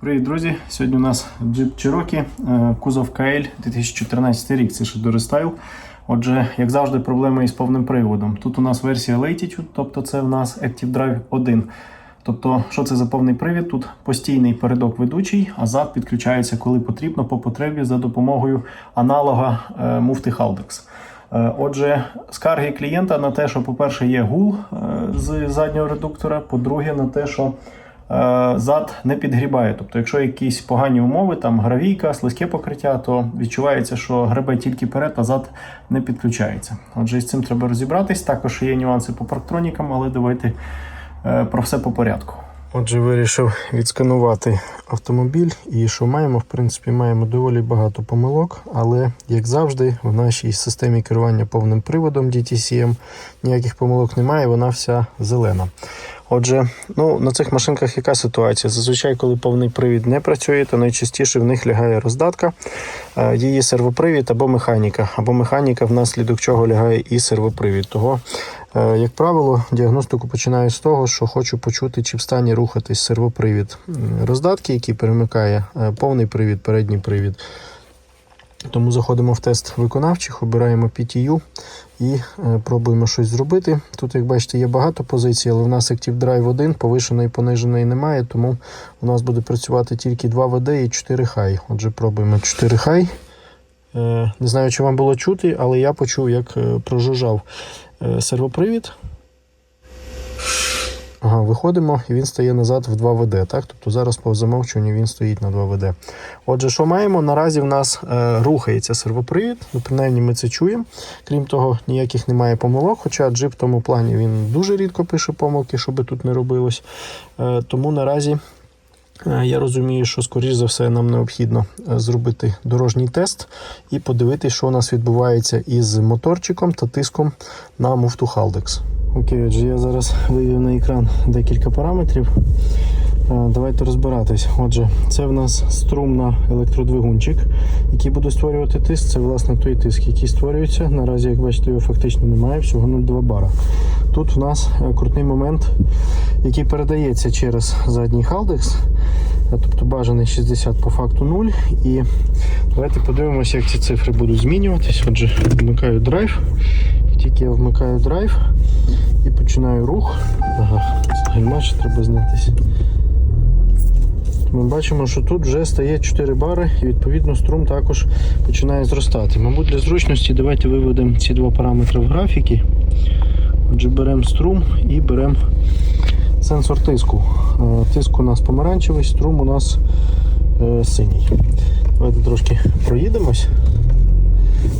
Привіт, друзі! Сьогодні у нас Cherokee, е, кузов KL 2014 рік, це ще до рестайл. Отже, як завжди, проблеми із повним приводом. Тут у нас версія Latitude, тобто це в нас Active Drive 1. Тобто, що це за повний привід? Тут постійний передок ведучий, а зад підключається, коли потрібно, по потребі за допомогою аналога е, муфти Haldex. Е, Отже, скарги клієнта на те, що, по-перше, є гул з заднього редуктора, по-друге, на те, що зад не підгрібає. Тобто, якщо якісь погані умови, там гравійка, слизьке покриття, то відчувається, що гребе тільки перед, а зад не підключається. Отже, з цим треба розібратись. Також є нюанси по парктронікам, але давайте е, про все по порядку. Отже, вирішив відсканувати автомобіль, і що маємо? В принципі, маємо доволі багато помилок, але як завжди, в нашій системі керування повним приводом DTCM ніяких помилок немає, вона вся зелена. Отже, ну на цих машинках яка ситуація? Зазвичай, коли повний привід не працює, то найчастіше в них лягає роздатка, е, її сервопривід або механіка, або механіка, внаслідок чого лягає і сервопривід. Того, е, як правило, діагностику починаю з того, що хочу почути, чи в стані рухатись сервопривід роздатки, який перемикає е, повний привід, передній привід. Тому заходимо в тест виконавчих, обираємо PTU і е, пробуємо щось зробити. Тут, як бачите, є багато позицій, але в нас Active Drive 1, повишеної пониженої немає, тому у нас буде працювати тільки 2 ВД і 4 хай. Отже, пробуємо 4 хай. Е, Не знаю, чи вам було чути, але я почув, як е, прожужжав сервопривід. Ага, виходимо, і він стає назад в 2 ВД. Так? Тобто зараз по замовчуванню він стоїть на 2 ВД. Отже, що маємо? Наразі в нас е, рухається сервопривід, ну, принаймні ми це чуємо. Крім того, ніяких немає помилок, хоча джип в тому плані він дуже рідко пише помилки, що би тут не робилось. Е, тому наразі Е, Я розумію, що скоріш за все нам необхідно е, зробити дорожній тест і подивитися, що у нас відбувається із моторчиком та тиском на муфту Haldex. Окей, отже, я зараз вивів на екран декілька параметрів. Е, Давайте розбиратись. Отже, це в нас струм на електродвигунчик, який буде створювати тиск. Це власне той тиск, який створюється. Наразі, як бачите, його фактично немає, всього 0,2 бара. Тут в нас е, крутний момент, який передається через задній Haldex, е, тобто бажаний 60 по факту 0. І давайте подивимося, як ці цифри будуть змінюватись. Отже, вмикаю драйв. Тільки я вмикаю драйв і починаю рух. Ага, гальма треба знятися. Ми бачимо, що тут вже стає 4 бари, і відповідно струм також починає зростати. Мабуть, для зручності давайте виведемо ці два параметри в графіки. Отже, беремо струм і беремо сенсор тиску. Е, Тиск у нас помаранчевий, струм у нас е, синій. Давайте трошки проїдемось.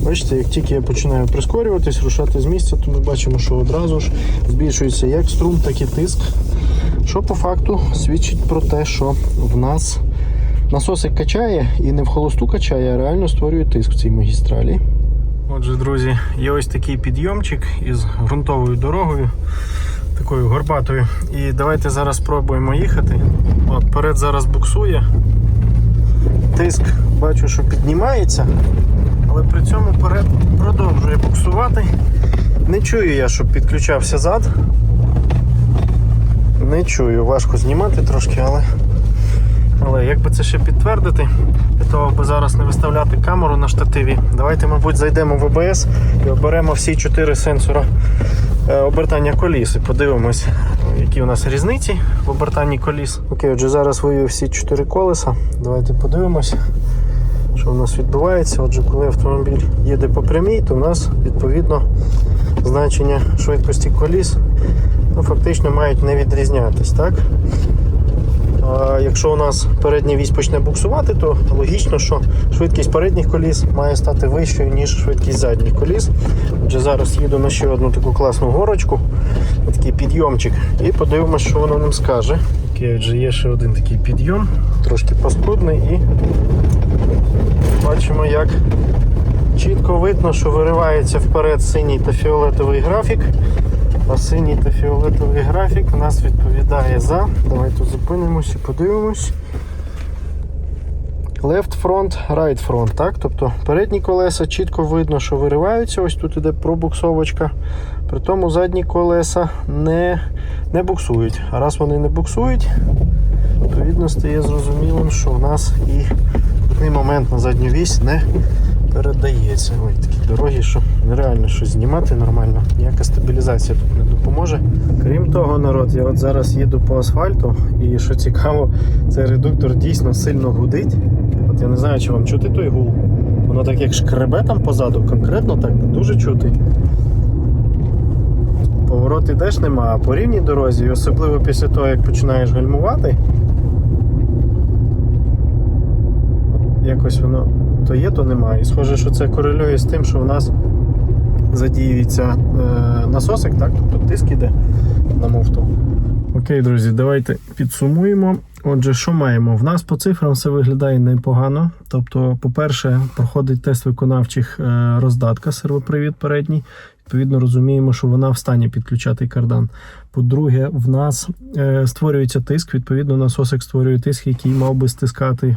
Бачите, як тільки я починаю прискорюватись, рушати з місця, то ми бачимо, що одразу ж збільшується як струм, так і тиск. Що по факту свідчить про те, що в нас насосик качає і не в холосту качає, а реально створює тиск в цій магістралі. Отже, друзі, є ось такий підйомчик із ґрунтовою дорогою, такою горбатою. І давайте зараз спробуємо їхати. От, перед зараз буксує. Тиск бачу, що піднімається, але при цьому перед продовжує буксувати. Не чую я, щоб підключався зад. Не чую, важко знімати трошки, але. Але як би це ще підтвердити, для того, аби зараз не виставляти камеру на штативі, давайте, мабуть, зайдемо в ОБС і оберемо всі чотири сенсора е, обертання коліс і подивимось, які у нас різниці в обертанні коліс. Окей, отже, зараз вивів всі чотири колеса. Давайте подивимось, що у нас відбувається. Отже, коли автомобіль їде по прямій, то у нас відповідно значення швидкості коліс ну, фактично мають не відрізнятись. так? А Якщо у нас передня вісь почне буксувати, то логічно, що швидкість передніх коліс має стати вищою, ніж швидкість задніх коліс. Отже, зараз їду на ще одну таку класну горочку, такий підйомчик, і подивимося, що воно нам скаже. Окей, є ще один такий підйом, трошки паскудний, і бачимо, як чітко видно, що виривається вперед синій та фіолетовий графік. А синій та фіолетовий графік у нас відповідає за. Давайте зупинимось і подивимось. Left front, right front, так? Тобто передні колеса чітко видно, що вириваються. Ось тут іде пробуксовочка. При тому задні колеса не, не буксують. А раз вони не буксують, відповідно стає зрозумілим, що в нас і крутний момент на задню вісь не передається. Ой, такі дороги, що нереально щось знімати нормально. Ніяка стабілізація тут не допоможе. Крім того, народ, я от зараз їду по асфальту, і що цікаво, цей редуктор дійсно сильно гудить. От я не знаю, чи вам чути той гул. Воно так як шкребе там позаду, конкретно так дуже чути. Поворот ідеш нема, а по рівній дорозі, особливо після того, як починаєш гальмувати, якось воно то є, то немає. І схоже, що це корелює з тим, що в нас задіюється е, насосик, так? Тобто тиск іде на муфту. Окей, друзі, давайте підсумуємо. Отже, що маємо? В нас по цифрам все виглядає непогано. Тобто, по-перше, проходить тест виконавчих е, роздатка, сервопривід передній. Відповідно, розуміємо, що вона в стані підключати кардан. По-друге, в нас е, створюється тиск, відповідно, насосик створює тиск, який мав би стискати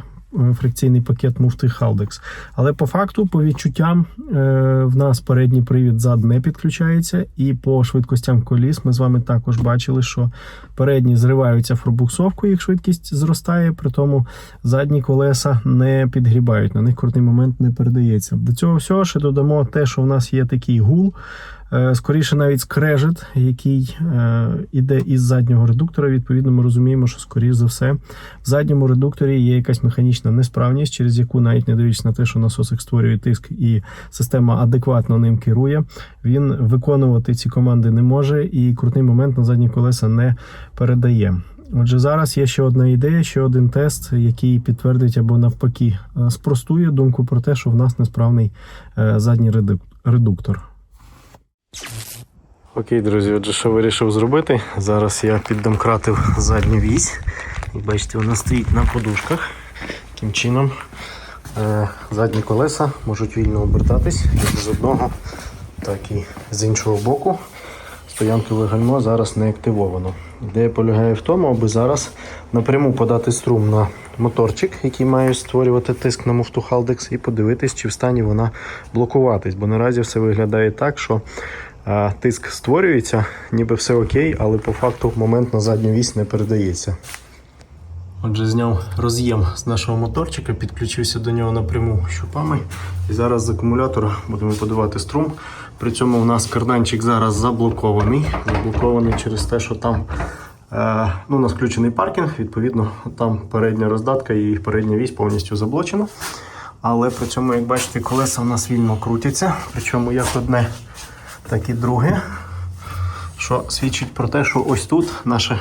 фрикційний пакет муфти Haldex. Але по факту, по відчуттям, е, в нас передній привід зад не підключається, і по швидкостям коліс ми з вами також бачили, що передні зриваються в пробуксовку, їх швидкість зростає, при тому задні колеса не підгрібають, на них крутий момент не передається. До цього всього ще додамо те, що в нас є такий гул. Е, Скоріше навіть скрежет, який е, іде із заднього редуктора. Відповідно, ми розуміємо, що скоріш за все в задньому редукторі є якась механічна несправність, через яку навіть не дивлячись на те, що насосик створює тиск і система адекватно ним керує. Він виконувати ці команди не може, і крутний момент на задні колеса не передає. Отже, зараз є ще одна ідея, ще один тест, який підтвердить або навпаки е, спростує думку про те, що в нас несправний задній редук- редуктор. Окей, друзі, отже, що вирішив зробити? Зараз я піддомкратив задню вісь. І бачите, вона стоїть на подушках. Таким чином е, задні колеса можуть вільно обертатись як з одного, так і з іншого боку. Стоянкове гальмо зараз не активовано. Ідея полягає в тому, аби зараз напряму подати струм на моторчик, який має створювати тиск на муфту Haldex, і подивитись, чи в стані вона блокуватись. Бо наразі все виглядає так, що тиск створюється, ніби все окей, але по факту момент на задню вісь не передається. Отже, зняв роз'єм з нашого моторчика, підключився до нього напряму щупами. І зараз з акумулятора будемо подавати струм. При цьому у нас карданчик зараз заблокований. Заблокований через те, що там е, ну, у нас включений паркінг, відповідно, там передня роздатка і передня вісь повністю заблочена. Але при цьому, як бачите, колеса у нас вільно крутяться. Причому як одне, так і друге що свідчить про те, що ось тут наше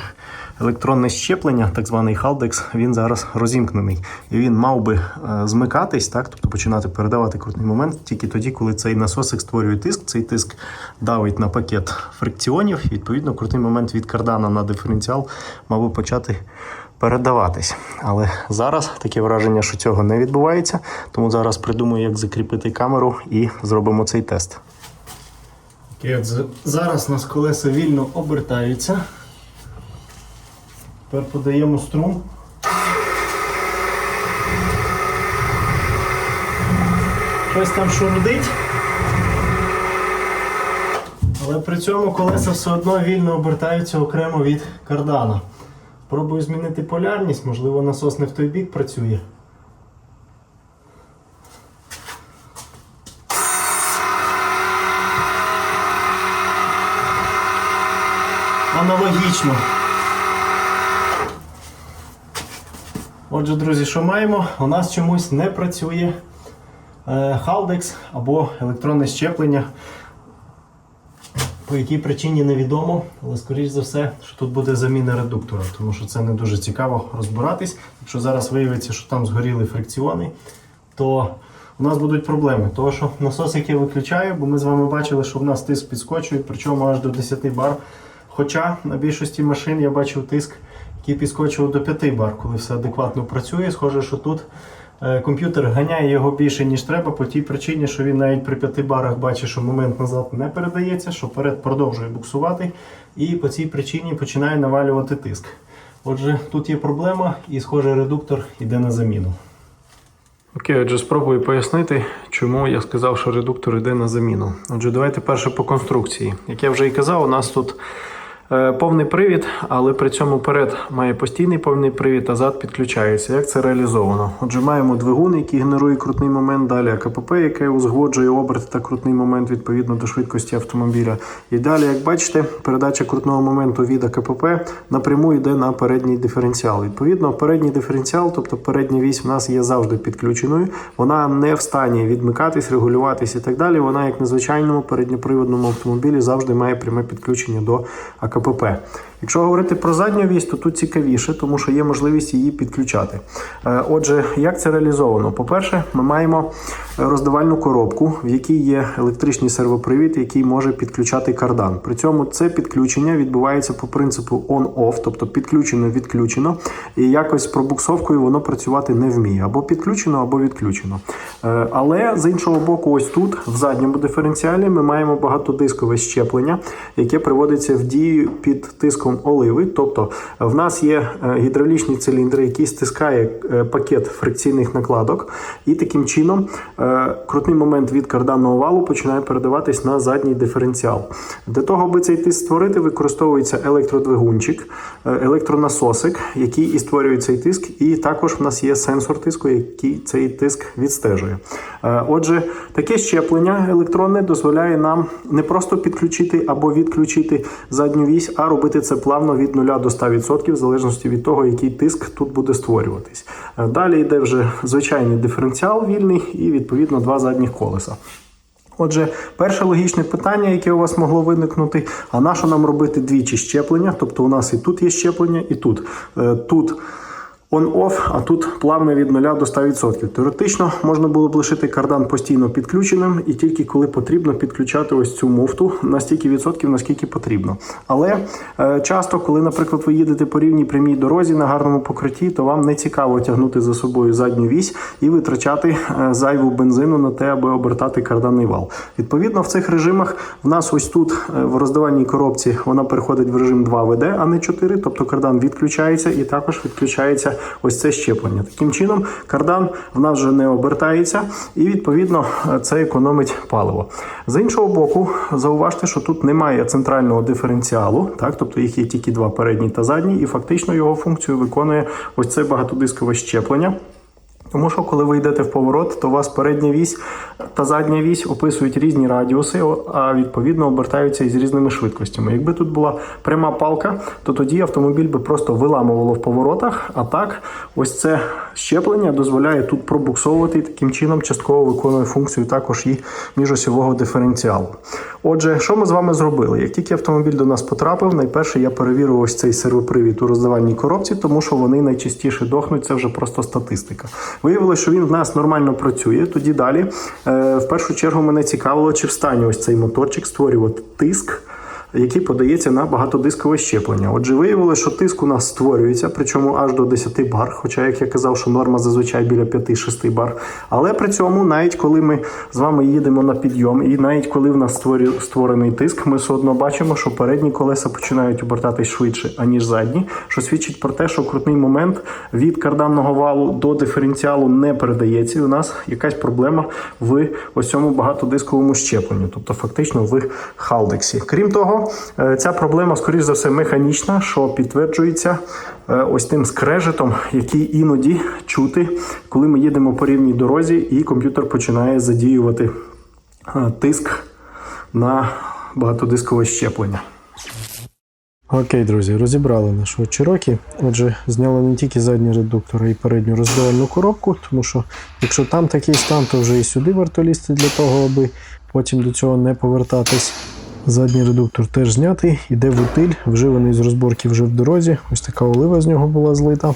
електронне щеплення, так званий Haldex, він зараз розімкнений. І він мав би е, змикатись, так, тобто починати передавати крутний момент тільки тоді, коли цей насосик створює тиск. Цей тиск давить на пакет фрикціонів. І, відповідно, крутий момент від кардана на диференціал мав би почати передаватись. Але зараз таке враження, що цього не відбувається. Тому зараз придумаю, як закріпити камеру і зробимо цей тест. Окей, от зараз у нас колеса вільно обертаються. Тепер подаємо струм. Щось там шумдить. Але при цьому колеса все одно вільно обертаються окремо від кардана. Пробую змінити полярність, можливо, насос не в той бік працює. Аналогічно. Отже, друзі, що маємо? У нас чомусь не працює Haldex або електронне щеплення. По якій причині невідомо, але скоріш за все, що тут буде заміна редуктора, тому що це не дуже цікаво розбиратись. Якщо зараз виявиться, що там згоріли фрикціони, то у нас будуть проблеми. Тому що насосик я виключаю, бо ми з вами бачили, що в нас тиск підскочує, причому аж до 10 бар. Хоча на більшості машин я бачив тиск, який підскочував до 5 бар, коли все адекватно працює. Схоже, що тут е, комп'ютер ганяє його більше, ніж треба, по тій причині, що він навіть при 5 барах бачить, що момент назад не передається, що вперед продовжує буксувати, і по цій причині починає навалювати тиск. Отже, тут є проблема, і схоже, редуктор йде на заміну. Окей, отже, спробую пояснити, чому я сказав, що редуктор йде на заміну. Отже, давайте перше по конструкції. Як я вже і казав, у нас тут Повний привід, але при цьому перед має постійний повний привід, а зад підключається. Як це реалізовано? Отже, маємо двигун, який генерує крутний момент, далі АКПП, яке узгоджує оберти та крутний момент відповідно до швидкості автомобіля. І далі, як бачите, передача крутного моменту від АКПП напряму йде на передній диференціал. Відповідно, передній диференціал, тобто передня вісь, в нас є завжди підключеною. Вона не в стані відмикатись, регулюватись і так далі. Вона, як на звичайному передньоприводному автомобілі, завжди має пряме підключення до АКПП. КПП. Якщо говорити про задню вісь, то тут цікавіше, тому що є можливість її підключати. Е, Отже, як це реалізовано? По-перше, ми маємо роздавальну коробку, в якій є електричний сервопривід, який може підключати кардан. При цьому це підключення відбувається по принципу on-off, тобто підключено-відключено, і якось пробуксовкою воно працювати не вміє. Або підключено, або відключено. Е, Але з іншого боку, ось тут, в задньому диференціалі, ми маємо багатодискове щеплення, яке приводиться в дію під тиском оливи. Тобто в нас є е, гідравлічні циліндри, який стискає е, пакет фрикційних накладок, і таким чином е, крутний момент від карданного валу починає передаватись на задній диференціал. Для того, аби цей тиск створити, використовується електродвигунчик, електронасосик, який і створює цей тиск, і також в нас є сенсор тиску, який цей тиск відстежує. Отже, таке щеплення електронне дозволяє нам не просто підключити або відключити задню вісь, а робити це плавно від 0 до 100%, в залежності від того, який тиск тут буде створюватись. Е, Далі йде вже звичайний диференціал вільний і відповідно два задніх колеса. Отже, перше логічне питання, яке у вас могло виникнути: а на що нам робити двічі щеплення? Тобто у нас і тут є щеплення, і тут. Е, Тут on-off, а тут плавне від 0 до 100%. Теоретично можна було б лишити кардан постійно підключеним і тільки коли потрібно підключати ось цю муфту на стільки відсотків, наскільки потрібно. Але е, часто, коли, наприклад, ви їдете по рівній прямій дорозі на гарному покритті, то вам не цікаво тягнути за собою задню вісь і витрачати е, зайву бензину на те, аби обертати карданний вал. Відповідно, в цих режимах в нас ось тут е, в роздавальній коробці вона переходить в режим 2 ВД, а не 4, тобто кардан відключається і також відключається ось це щеплення. Таким чином, кардан в нас вже не обертається, і відповідно це економить паливо. З іншого боку, зауважте, що тут немає центрального диференціалу, так, тобто їх є тільки два передні та задні, і фактично його функцію виконує ось це багатодискове щеплення. Тому що коли ви йдете в поворот, то у вас передня вісь та задня вісь описують різні радіуси, а відповідно обертаються із різними швидкостями. Якби тут була пряма палка, то тоді автомобіль би просто виламувало в поворотах. А так, ось це щеплення дозволяє тут пробуксовувати і таким чином частково виконує функцію також і міжосьового диференціалу. Отже, що ми з вами зробили? Як тільки автомобіль до нас потрапив, найперше я перевірив ось цей сервопривід у роздавальній коробці, тому що вони найчастіше дохнуть. Це вже просто статистика. Виявилося, що він в нас нормально працює. Тоді далі, е, в першу чергу, мене цікавило, чи встані ось цей моторчик створювати тиск. Який подається на багатодискове щеплення. Отже, виявилося, що тиск у нас створюється, причому аж до 10 бар. Хоча, як я казав, що норма зазвичай біля 5-6 бар. Але при цьому, навіть коли ми з вами їдемо на підйом, і навіть коли в нас створений тиск, ми все одно бачимо, що передні колеса починають обертатись швидше, аніж задні, що свідчить про те, що крутний момент від карданного валу до диференціалу не передається. І у нас якась проблема в ось цьому багатодисковому щепленню, тобто фактично в халдексі. Крім того, е, ця проблема, скоріш за все, механічна, що підтверджується е, ось тим скрежетом, який іноді чути, коли ми їдемо по рівній дорозі, і комп'ютер починає задіювати е, тиск на багатодискове щеплення. Окей, друзі, розібрали нашу Cherokee. Отже, зняли не тільки задній редуктор, а й передню роздавальну коробку, тому що якщо там такий стан, то вже і сюди варто лізти для того, аби потім до цього не повертатись. Задній редуктор теж знятий, іде вутиль, вживаний з розборки вже в дорозі. Ось така олива з нього була злита.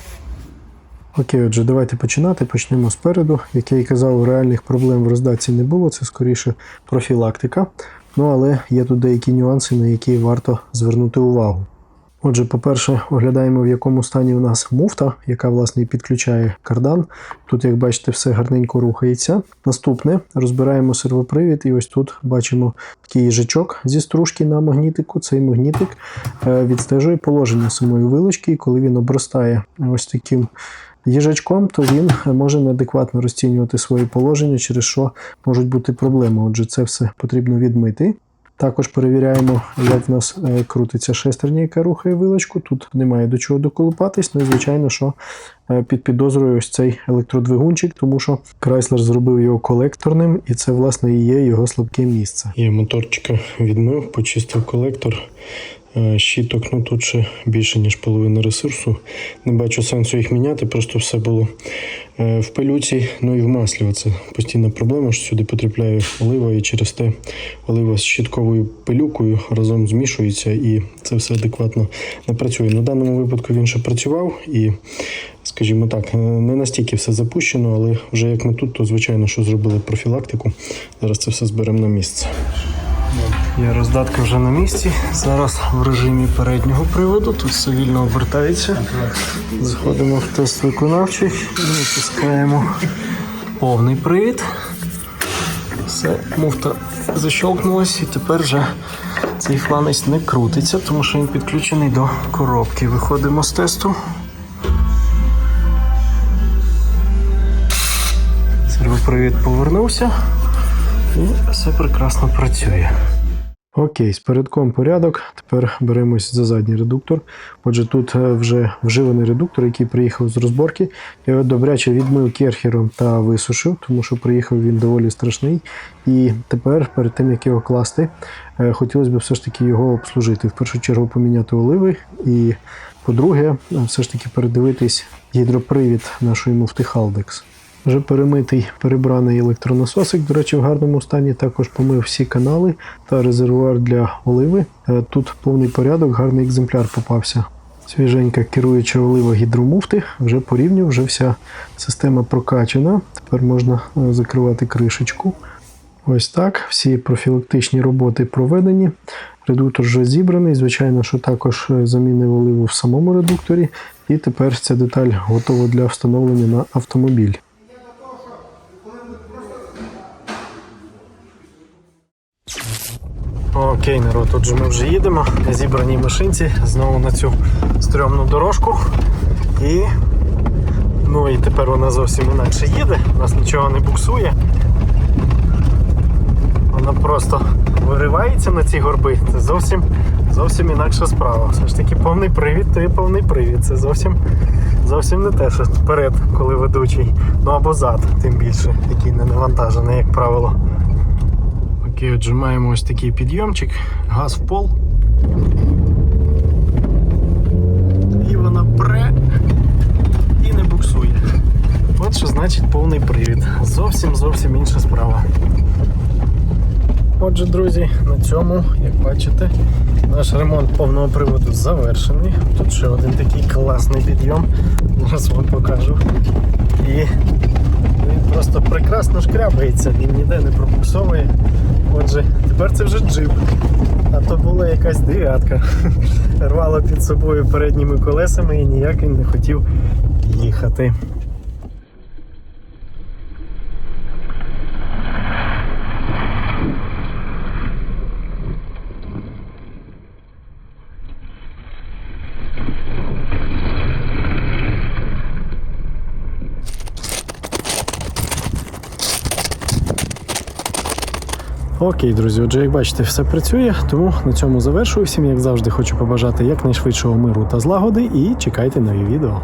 Окей, отже, давайте починати. Почнемо спереду. Як я і казав, реальних проблем в роздатці не було, це скоріше профілактика. Ну але є тут деякі нюанси, на які варто звернути увагу. Отже, по-перше, оглядаємо, в якому стані у нас муфта, яка власне підключає кардан. Тут, як бачите, все гарненько рухається. Наступне розбираємо сервопривід, і ось тут бачимо такий їжачок зі стружки на магнітику. Цей магнітик е, відстежує положення самої вилочки, і коли він обростає ось таким їжачком, то він може неадекватно розцінювати своє положення, через що можуть бути проблеми. Отже, це все потрібно відмити. Також перевіряємо, як в нас е, крутиться шестерня, яка рухає вилочку. Тут немає до чого доколупатись. Ну і звичайно, що е, під підозрою ось цей електродвигунчик, тому що Крайслер зробив його колекторним, і це, власне, і є його слабке місце. Я моторчика відмив, почистив колектор. Е, Щіток, ну тут ще більше, ніж половина ресурсу. Не бачу сенсу їх міняти, просто все було е, в пилюці, ну і в маслі. Це постійна проблема, що сюди потрапляє олива, і через те олива з щітковою пилюкою разом змішується і це все адекватно не працює. На даному випадку він ще працював і, скажімо так, е, не настільки все запущено, але вже як ми тут, то звичайно, що зробили профілактику. Зараз це все зберемо на місце. Є роздатка вже на місці. Зараз в режимі переднього приводу. Тут все вільно обертається. Заходимо в тест виконавчий і натискаємо повний привід. Все, муфта защелкнулась і тепер вже цей фланець не крутиться, тому що він підключений до коробки. Виходимо з тесту. Сервопривід повернувся і все прекрасно працює. Окей, з передком порядок. Тепер беремось за задній редуктор. Отже, тут е, вже вживаний редуктор, який приїхав з розборки. Я його добряче відмив керхером та висушив, тому що приїхав він доволі страшний. І тепер, перед тим як його класти, е, хотілося б все ж таки його обслужити. В першу чергу поміняти оливи. І по-друге, все ж таки передивитись гідропривід нашої муфти Haldex. Вже перемитий перебраний електронасосик, до речі, в гарному стані також помив всі канали та резервуар для оливи. Е, Тут повний порядок, гарний екземпляр попався. Свіженька керуюча олива гідромуфти, вже порівняв, вже вся система прокачана. Тепер можна е, закривати кришечку. Ось так. Всі профілактичні роботи проведені. Редуктор вже зібраний. Звичайно, що також е, замінив оливу в самому редукторі. І тепер ця деталь готова для встановлення на автомобіль. Окей, народ, отже ми вже їдемо на зібраній машинці знову на цю стрьомну дорожку. І ну і тепер вона зовсім інакше їде, у нас нічого не буксує. Вона просто виривається на ці горби. Це зовсім зовсім інакша справа. Все ж таки повний привід, то є повний привід. Це зовсім зовсім не те, що вперед, коли ведучий. Ну або зад, тим більше, який не навантажений, як правило. Окей, отже, ось такий підйомчик, газ в пол. І вона пре і не буксує. От що значить повний привід. Зовсім зовсім інша справа. Отже, друзі, на цьому, як бачите, наш ремонт повного приводу завершений. Тут ще один такий класний підйом. Зараз вам покажу. І він просто прекрасно шкрябається, він ніде не пробуксовує. Отже, тепер це вже джип. А то була якась дев'ятка. Рвало під собою передніми колесами і ніяк він не хотів їхати. Окей, друзі, отже, як бачите, все працює, тому на цьому завершую. Всім, як завжди, хочу побажати якнайшвидшого миру та злагоди і чекайте нові відео.